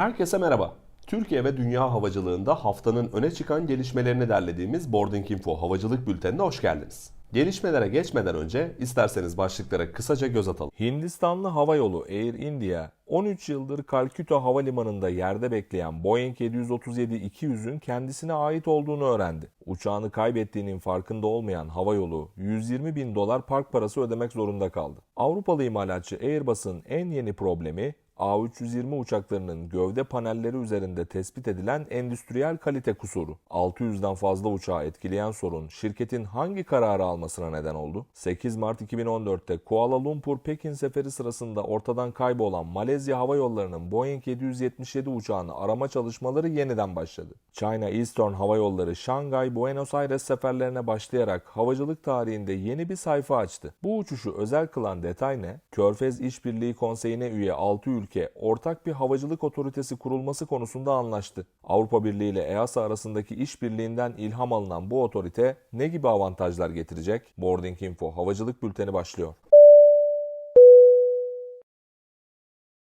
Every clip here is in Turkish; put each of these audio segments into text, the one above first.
Herkese merhaba. Türkiye ve dünya havacılığında haftanın öne çıkan gelişmelerini derlediğimiz Boarding Info Havacılık Bülteni'ne hoş geldiniz. Gelişmelere geçmeden önce isterseniz başlıklara kısaca göz atalım. Hindistanlı hava yolu Air India 13 yıldır Kalküta Havalimanı'nda yerde bekleyen Boeing 737-200'ün kendisine ait olduğunu öğrendi. Uçağını kaybettiğinin farkında olmayan hava yolu 120 bin dolar park parası ödemek zorunda kaldı. Avrupalı imalatçı Airbus'un en yeni problemi A320 uçaklarının gövde panelleri üzerinde tespit edilen endüstriyel kalite kusuru. 600'den fazla uçağı etkileyen sorun şirketin hangi kararı almasına neden oldu? 8 Mart 2014'te Kuala Lumpur Pekin seferi sırasında ortadan kaybolan Malezya Hava Yolları'nın Boeing 777 uçağını arama çalışmaları yeniden başladı. China Eastern Hava Yolları Şangay Buenos Aires seferlerine başlayarak havacılık tarihinde yeni bir sayfa açtı. Bu uçuşu özel kılan detay ne? Körfez İşbirliği Konseyi'ne üye 6 ülke ortak bir havacılık otoritesi kurulması konusunda anlaştı. Avrupa Birliği ile EASA arasındaki işbirliğinden ilham alınan bu otorite ne gibi avantajlar getirecek? Boarding Info Havacılık Bülteni başlıyor.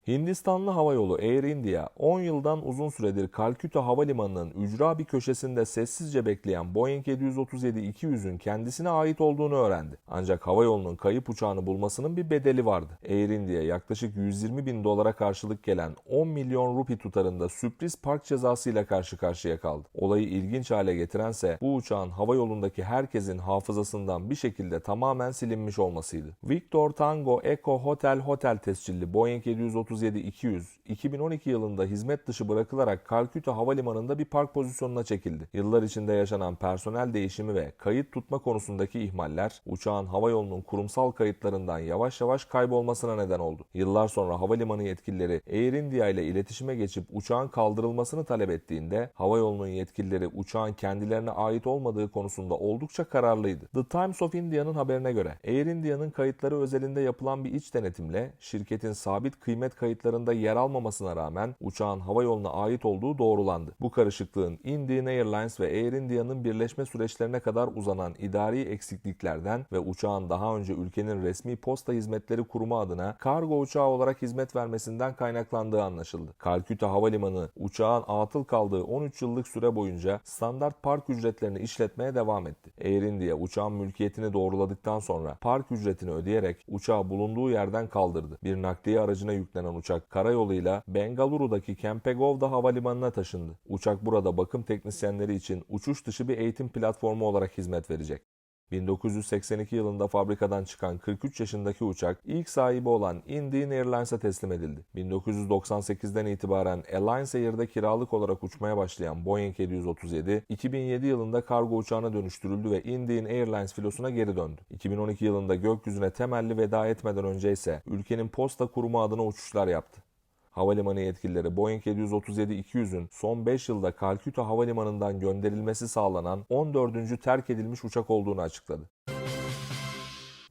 Hindistanlı hava yolu Air India 10 yıldan uzun süredir Kalküta Havalimanı'nın ücra bir köşesinde sessizce bekleyen Boeing 737-200'ün kendisine ait olduğunu öğrendi. Ancak hava yolunun kayıp uçağını bulmasının bir bedeli vardı. Air India yaklaşık 120 bin dolara karşılık gelen 10 milyon rupi tutarında sürpriz park cezasıyla karşı karşıya kaldı. Olayı ilginç hale getirense bu uçağın hava yolundaki herkesin hafızasından bir şekilde tamamen silinmiş olmasıydı. Victor Tango Echo Hotel Hotel tescilli Boeing 737 37-200 2012 yılında hizmet dışı bırakılarak Kalküta Havalimanı'nda bir park pozisyonuna çekildi. Yıllar içinde yaşanan personel değişimi ve kayıt tutma konusundaki ihmaller uçağın hava yolunun kurumsal kayıtlarından yavaş yavaş kaybolmasına neden oldu. Yıllar sonra havalimanı yetkilileri Air India ile iletişime geçip uçağın kaldırılmasını talep ettiğinde hava yolunun yetkilileri uçağın kendilerine ait olmadığı konusunda oldukça kararlıydı. The Times of India'nın haberine göre Air India'nın kayıtları özelinde yapılan bir iç denetimle şirketin sabit kıymet kayıtlarında yer almamasına rağmen uçağın hava yoluna ait olduğu doğrulandı. Bu karışıklığın Indian Airlines ve Air India'nın birleşme süreçlerine kadar uzanan idari eksikliklerden ve uçağın daha önce ülkenin resmi posta hizmetleri kurumu adına kargo uçağı olarak hizmet vermesinden kaynaklandığı anlaşıldı. Kalküta Havalimanı uçağın atıl kaldığı 13 yıllık süre boyunca standart park ücretlerini işletmeye devam etti. Air India uçağın mülkiyetini doğruladıktan sonra park ücretini ödeyerek uçağı bulunduğu yerden kaldırdı. Bir nakliye aracına yüklenen uçak karayoluyla Bengaluru'daki Kempegovda havalimanına taşındı. Uçak burada bakım teknisyenleri için uçuş dışı bir eğitim platformu olarak hizmet verecek. 1982 yılında fabrikadan çıkan 43 yaşındaki uçak ilk sahibi olan Indian Airlines'a teslim edildi. 1998'den itibaren Alliance Air'de kiralık olarak uçmaya başlayan Boeing 737, 2007 yılında kargo uçağına dönüştürüldü ve Indian Airlines filosuna geri döndü. 2012 yılında gökyüzüne temelli veda etmeden önce ise ülkenin posta kurumu adına uçuşlar yaptı. Havalimanı yetkilileri Boeing 737-200'ün son 5 yılda Kalküta Havalimanı'ndan gönderilmesi sağlanan 14. terk edilmiş uçak olduğunu açıkladı.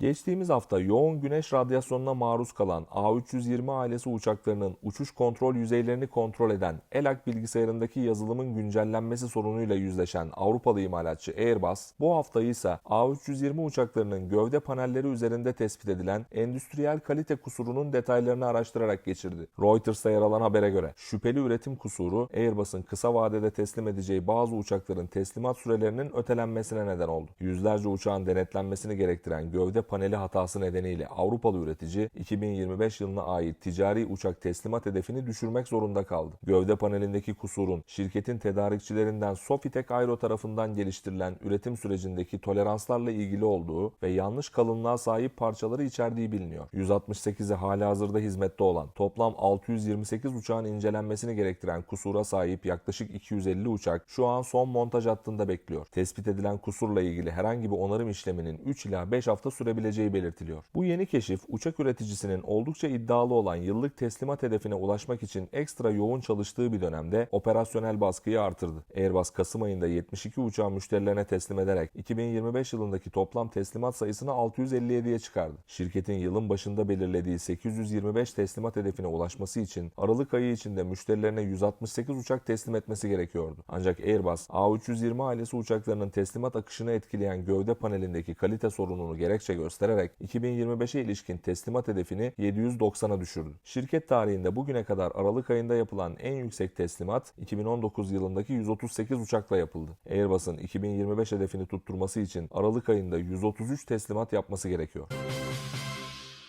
Geçtiğimiz hafta yoğun güneş radyasyonuna maruz kalan A320 ailesi uçaklarının uçuş kontrol yüzeylerini kontrol eden ELAC bilgisayarındaki yazılımın güncellenmesi sorunuyla yüzleşen Avrupalı imalatçı Airbus, bu haftayı ise A320 uçaklarının gövde panelleri üzerinde tespit edilen endüstriyel kalite kusurunun detaylarını araştırarak geçirdi. Reuters'ta yer alan habere göre şüpheli üretim kusuru Airbus'un kısa vadede teslim edeceği bazı uçakların teslimat sürelerinin ötelenmesine neden oldu. Yüzlerce uçağın denetlenmesini gerektiren gövde paneli hatası nedeniyle Avrupalı üretici 2025 yılına ait ticari uçak teslimat hedefini düşürmek zorunda kaldı. Gövde panelindeki kusurun şirketin tedarikçilerinden Sofitek Aero tarafından geliştirilen üretim sürecindeki toleranslarla ilgili olduğu ve yanlış kalınlığa sahip parçaları içerdiği biliniyor. 168'i hali hazırda hizmette olan toplam 628 uçağın incelenmesini gerektiren kusura sahip yaklaşık 250 uçak şu an son montaj hattında bekliyor. Tespit edilen kusurla ilgili herhangi bir onarım işleminin 3 ila 5 hafta sürebileceği belirtiliyor. Bu yeni keşif uçak üreticisinin oldukça iddialı olan yıllık teslimat hedefine ulaşmak için ekstra yoğun çalıştığı bir dönemde operasyonel baskıyı artırdı. Airbus Kasım ayında 72 uçağı müşterilerine teslim ederek 2025 yılındaki toplam teslimat sayısını 657'ye çıkardı. Şirketin yılın başında belirlediği 825 teslimat hedefine ulaşması için Aralık ayı içinde müşterilerine 168 uçak teslim etmesi gerekiyordu. Ancak Airbus A320 ailesi uçaklarının teslimat akışını etkileyen gövde panelindeki kalite sorununu gerekçe gösterdi göstererek 2025'e ilişkin teslimat hedefini 790'a düşürdü. Şirket tarihinde bugüne kadar Aralık ayında yapılan en yüksek teslimat 2019 yılındaki 138 uçakla yapıldı. Airbus'un 2025 hedefini tutturması için Aralık ayında 133 teslimat yapması gerekiyor.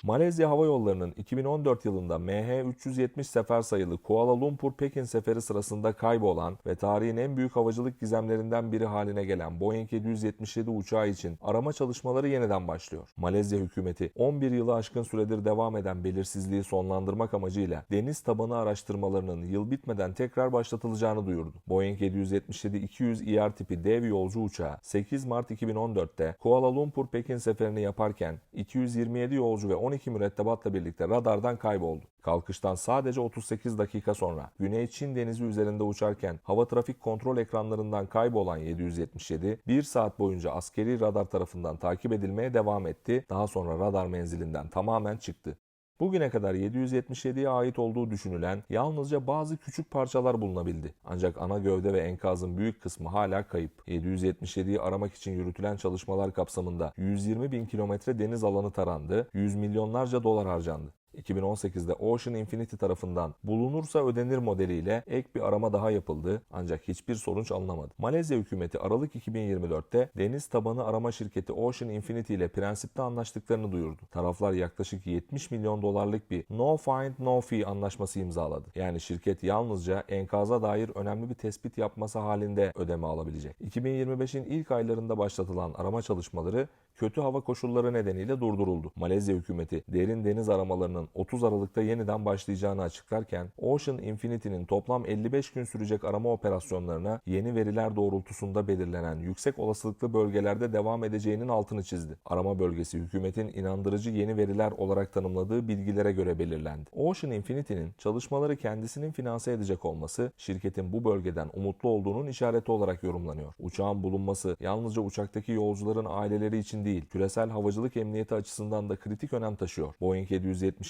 Malezya Hava Yolları'nın 2014 yılında MH370 sefer sayılı Kuala Lumpur-Pekin seferi sırasında kaybolan ve tarihin en büyük havacılık gizemlerinden biri haline gelen Boeing 777 uçağı için arama çalışmaları yeniden başlıyor. Malezya hükümeti 11 yılı aşkın süredir devam eden belirsizliği sonlandırmak amacıyla deniz tabanı araştırmalarının yıl bitmeden tekrar başlatılacağını duyurdu. Boeing 777-200 ER tipi dev yolcu uçağı 8 Mart 2014'te Kuala Lumpur-Pekin seferini yaparken 227 yolcu ve 12 mürettebatla birlikte radardan kayboldu. Kalkıştan sadece 38 dakika sonra Güney Çin denizi üzerinde uçarken hava trafik kontrol ekranlarından kaybolan 777 bir saat boyunca askeri radar tarafından takip edilmeye devam etti. Daha sonra radar menzilinden tamamen çıktı. Bugüne kadar 777'ye ait olduğu düşünülen yalnızca bazı küçük parçalar bulunabildi. Ancak ana gövde ve enkazın büyük kısmı hala kayıp. 777'yi aramak için yürütülen çalışmalar kapsamında 120 bin kilometre deniz alanı tarandı, 100 milyonlarca dolar harcandı. 2018'de Ocean Infinity tarafından bulunursa ödenir modeliyle ek bir arama daha yapıldı ancak hiçbir sonuç alınamadı. Malezya hükümeti Aralık 2024'te deniz tabanı arama şirketi Ocean Infinity ile prensipte anlaştıklarını duyurdu. Taraflar yaklaşık 70 milyon dolarlık bir No Find No Fee anlaşması imzaladı. Yani şirket yalnızca enkaza dair önemli bir tespit yapması halinde ödeme alabilecek. 2025'in ilk aylarında başlatılan arama çalışmaları kötü hava koşulları nedeniyle durduruldu. Malezya hükümeti derin deniz aramalarının 30 Aralık'ta yeniden başlayacağını açıklarken Ocean Infinity'nin toplam 55 gün sürecek arama operasyonlarına yeni veriler doğrultusunda belirlenen yüksek olasılıklı bölgelerde devam edeceğinin altını çizdi. Arama bölgesi hükümetin inandırıcı yeni veriler olarak tanımladığı bilgilere göre belirlendi. Ocean Infinity'nin çalışmaları kendisinin finanse edecek olması şirketin bu bölgeden umutlu olduğunun işareti olarak yorumlanıyor. Uçağın bulunması yalnızca uçaktaki yolcuların aileleri için değil, küresel havacılık emniyeti açısından da kritik önem taşıyor. Boeing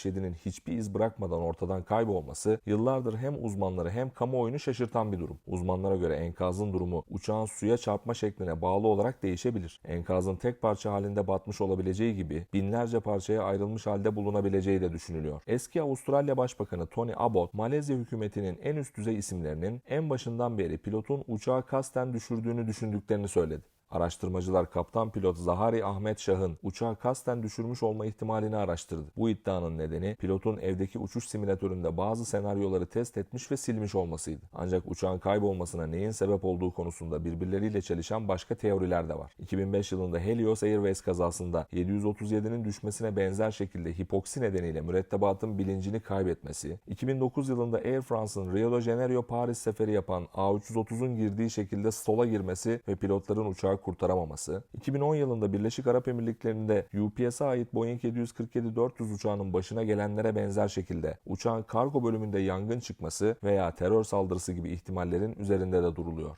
777'nin hiçbir iz bırakmadan ortadan kaybolması yıllardır hem uzmanları hem kamuoyunu şaşırtan bir durum. Uzmanlara göre enkazın durumu uçağın suya çarpma şekline bağlı olarak değişebilir. Enkazın tek parça halinde batmış olabileceği gibi binlerce parçaya ayrılmış halde bulunabileceği de düşünülüyor. Eski Avustralya Başbakanı Tony Abbott, Malezya hükümetinin en üst düzey isimlerinin en başından beri pilotun uçağı kasten düşürdüğünü düşündüklerini söyledi. Araştırmacılar kaptan pilot Zahari Ahmet Şah'ın uçağı kasten düşürmüş olma ihtimalini araştırdı. Bu iddianın nedeni pilotun evdeki uçuş simülatöründe bazı senaryoları test etmiş ve silmiş olmasıydı. Ancak uçağın kaybolmasına neyin sebep olduğu konusunda birbirleriyle çelişen başka teoriler de var. 2005 yılında Helios Airways kazasında 737'nin düşmesine benzer şekilde hipoksi nedeniyle mürettebatın bilincini kaybetmesi, 2009 yılında Air France'ın Rio de Janeiro Paris seferi yapan A330'un girdiği şekilde sola girmesi ve pilotların uçağı kurtaramaması, 2010 yılında Birleşik Arap Emirlikleri'nde UPS'a ait Boeing 747-400 uçağının başına gelenlere benzer şekilde uçağın kargo bölümünde yangın çıkması veya terör saldırısı gibi ihtimallerin üzerinde de duruluyor.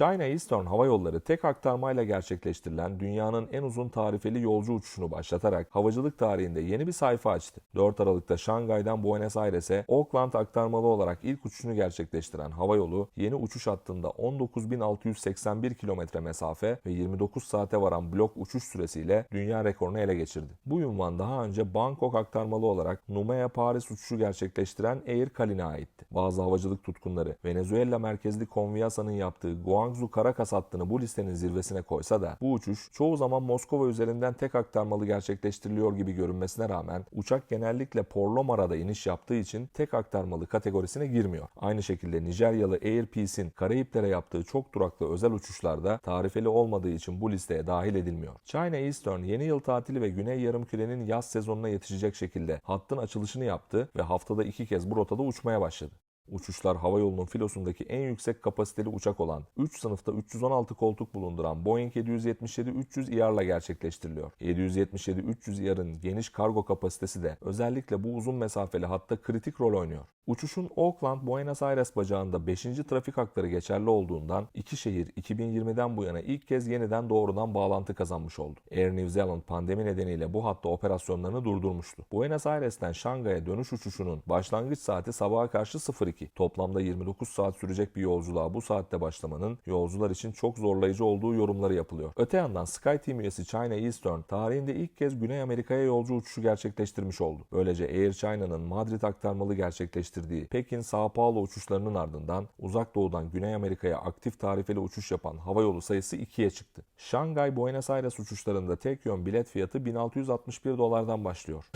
China Eastern Hava Yolları tek aktarmayla gerçekleştirilen dünyanın en uzun tarifeli yolcu uçuşunu başlatarak havacılık tarihinde yeni bir sayfa açtı. 4 Aralık'ta Şangay'dan Buenos Aires'e Auckland aktarmalı olarak ilk uçuşunu gerçekleştiren hava yolu yeni uçuş hattında 19.681 kilometre mesafe ve 29 saate varan blok uçuş süresiyle dünya rekorunu ele geçirdi. Bu ünvan daha önce Bangkok aktarmalı olarak Numea Paris uçuşu gerçekleştiren Air Calin'e aitti. Bazı havacılık tutkunları Venezuela merkezli Conviasa'nın yaptığı Guangzhou Caracas hattını bu listenin zirvesine koysa da bu uçuş çoğu zaman Moskova üzerinden tek aktarmalı gerçekleştiriliyor gibi görünmesine rağmen uçak genellikle Porlomara'da iniş yaptığı için tek aktarmalı kategorisine girmiyor. Aynı şekilde Nijeryalı Air Peace'in Karayiplere yaptığı çok duraklı özel uçuşlarda tarifeli olmadığı için bu listeye dahil edilmiyor. China Eastern yeni yıl tatili ve Güney Yarımküre'nin yaz sezonuna yetişecek şekilde hattın açılışını yaptı ve haftada iki kez bu rotada uçmaya başladı. Uçuşlar havayolunun filosundaki en yüksek kapasiteli uçak olan 3 sınıfta 316 koltuk bulunduran Boeing 777-300 ER'la gerçekleştiriliyor. 777-300 ER'ın geniş kargo kapasitesi de özellikle bu uzun mesafeli hatta kritik rol oynuyor. Uçuşun Auckland Buenos Aires bacağında 5. trafik hakları geçerli olduğundan iki şehir 2020'den bu yana ilk kez yeniden doğrudan bağlantı kazanmış oldu. Air New Zealand pandemi nedeniyle bu hatta operasyonlarını durdurmuştu. Buenos Aires'ten Şangay'a dönüş uçuşunun başlangıç saati sabaha karşı 02 ki toplamda 29 saat sürecek bir yolculuğa bu saatte başlamanın yolcular için çok zorlayıcı olduğu yorumları yapılıyor. Öte yandan SkyTeam üyesi China Eastern tarihinde ilk kez Güney Amerika'ya yolcu uçuşu gerçekleştirmiş oldu. Böylece Air China'nın Madrid aktarmalı gerçekleştirdiği Pekin-Sao Paulo uçuşlarının ardından uzak doğudan Güney Amerika'ya aktif tarifeli uçuş yapan havayolu sayısı ikiye çıktı. Şangay Buenos Aires uçuşlarında tek yön bilet fiyatı 1661 dolardan başlıyor.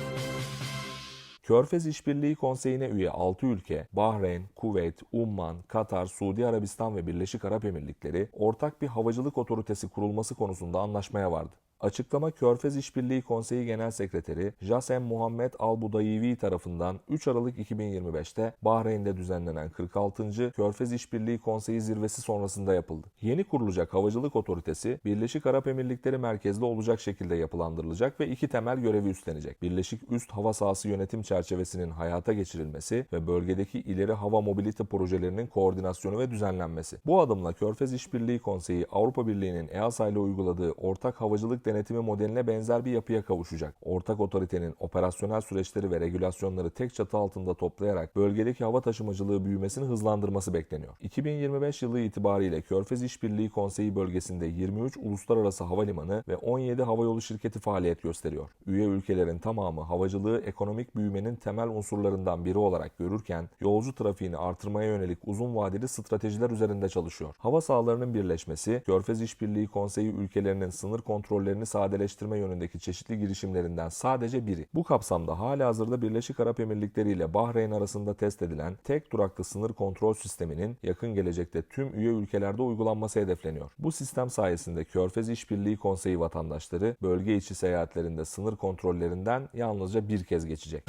Körfez İşbirliği Konseyi'ne üye 6 ülke, Bahreyn, Kuveyt, Umman, Katar, Suudi Arabistan ve Birleşik Arap Emirlikleri ortak bir havacılık otoritesi kurulması konusunda anlaşmaya vardı. Açıklama Körfez İşbirliği Konseyi Genel Sekreteri Jasem Muhammed Al-Budayivi tarafından 3 Aralık 2025'te Bahreyn'de düzenlenen 46. Körfez İşbirliği Konseyi zirvesi sonrasında yapıldı. Yeni kurulacak havacılık otoritesi Birleşik Arap Emirlikleri merkezli olacak şekilde yapılandırılacak ve iki temel görevi üstlenecek. Birleşik Üst Hava Sahası Yönetim Çerçevesinin hayata geçirilmesi ve bölgedeki ileri hava mobilite projelerinin koordinasyonu ve düzenlenmesi. Bu adımla Körfez İşbirliği Konseyi Avrupa Birliği'nin EASA ile uyguladığı ortak havacılık denetimi modeline benzer bir yapıya kavuşacak. Ortak otoritenin operasyonel süreçleri ve regülasyonları tek çatı altında toplayarak bölgedeki hava taşımacılığı büyümesini hızlandırması bekleniyor. 2025 yılı itibariyle Körfez İşbirliği Konseyi bölgesinde 23 uluslararası havalimanı ve 17 havayolu şirketi faaliyet gösteriyor. Üye ülkelerin tamamı havacılığı ekonomik büyümenin temel unsurlarından biri olarak görürken yolcu trafiğini artırmaya yönelik uzun vadeli stratejiler üzerinde çalışıyor. Hava sahalarının birleşmesi, Körfez İşbirliği Konseyi ülkelerinin sınır kontrollerini sadeleştirme yönündeki çeşitli girişimlerinden sadece biri. Bu kapsamda hala hazırda Birleşik Arap Emirlikleri ile Bahreyn arasında test edilen tek duraklı sınır kontrol sisteminin yakın gelecekte tüm üye ülkelerde uygulanması hedefleniyor. Bu sistem sayesinde Körfez İşbirliği Konseyi vatandaşları bölge içi seyahatlerinde sınır kontrollerinden yalnızca bir kez geçecek.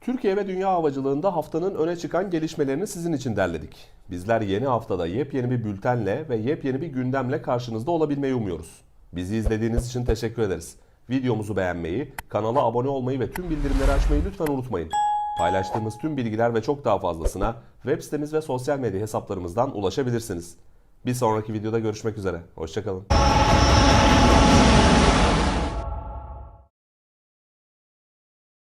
Türkiye ve dünya havacılığında haftanın öne çıkan gelişmelerini sizin için derledik. Bizler yeni haftada yepyeni bir bültenle ve yepyeni bir gündemle karşınızda olabilmeyi umuyoruz. Bizi izlediğiniz için teşekkür ederiz. Videomuzu beğenmeyi, kanala abone olmayı ve tüm bildirimleri açmayı lütfen unutmayın. Paylaştığımız tüm bilgiler ve çok daha fazlasına web sitemiz ve sosyal medya hesaplarımızdan ulaşabilirsiniz. Bir sonraki videoda görüşmek üzere. Hoşçakalın.